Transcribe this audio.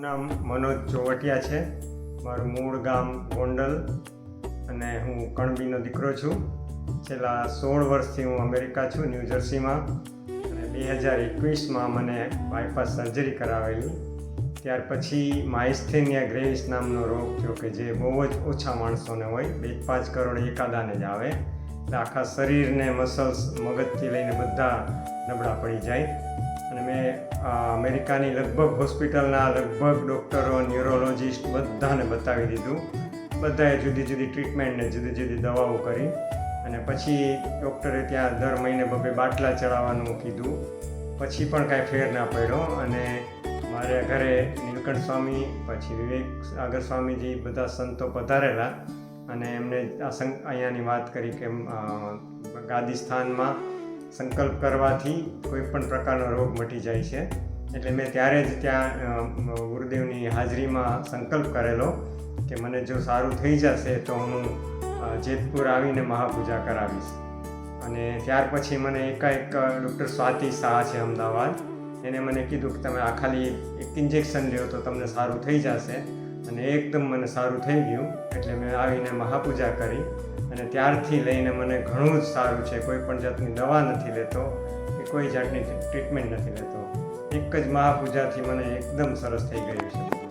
નામ મનોજ ચોવટિયા છે. મારું મૂળ ગામ ગોંડલ અને હું કણબીનો દીકરો છું. છેલ્લા સોળ વર્ષથી હું અમેરિકા છું, ન્યૂ જર્સીમાં. અને બે હજાર એકવીસમાં મને બાયપાસ સર્જરી કરાવેલી. ત્યાર પછી માઇસ્થેનિયા ગ્રેવિસ નામનો રોગ થયો કે જે બહુ જ ઓછા માણસોને હોય, બે પાંચ કરોડ એકાદાને જ આવે. એટલે આખા શરીરને મસલ્સ મગજથી લઈને બધા નબળા પડી જાય. અને મેં અમેરિકાની લગભગ હોસ્પિટલના લગભગ ડૉક્ટરો, ન્યુરોલોજિસ્ટ બધાને બતાવી દીધું. બધાએ જુદી જુદી ટ્રીટમેન્ટને જુદી જુદી દવાઓ કરી. અને પછી ડૉક્ટરે ત્યાં દર મહિને બબે બાટલા ચડાવવાનું કીધું. પછી પણ કાંઈ ફેર ના પડ્યો અને મારા ઘરે નીલકંઠ સ્વામી, પછી વિવેક સાગર સ્વામીજી બધા સંતો પધારેલા. અને એમને આ અહીંયાની વાત કરી કે ગાદી સ્થાનમાં સંકલ્પ કરવાથી કોઈ પણ પ્રકારનો રોગ મટી જાય છે. એટલે મેં ત્યારે જ ત્યાં ગુરુદેવની હાજરીમાં સંકલ્પ કરેલો કે મને જો સારું થઈ જશે તો હું જેતપુર આવીને મહાપૂજા કરાવીશ. અને ત્યાર પછી મને એકાએક ડૉક્ટર સ્વાતિ શાહ છે અમદાવાદ. એને મને કીધું કે તમે આ ખાલી એક ઇન્જેક્શન લ્યો તો તમને સારું થઈ જશે. અને એકદમ મને સારું થઈ ગયું. એટલે મેં આવીને મહાપૂજા કરી અને ત્યારથી લઈને મને ઘણું જ સારું છે. કોઈ પણ જાતની દવા નથી લેતો, કે કોઈ જાતની ટ્રીટમેન્ટ નથી લેતો. એક જ મહાપૂજાથી મને એકદમ સરસ થઈ ગયું છે.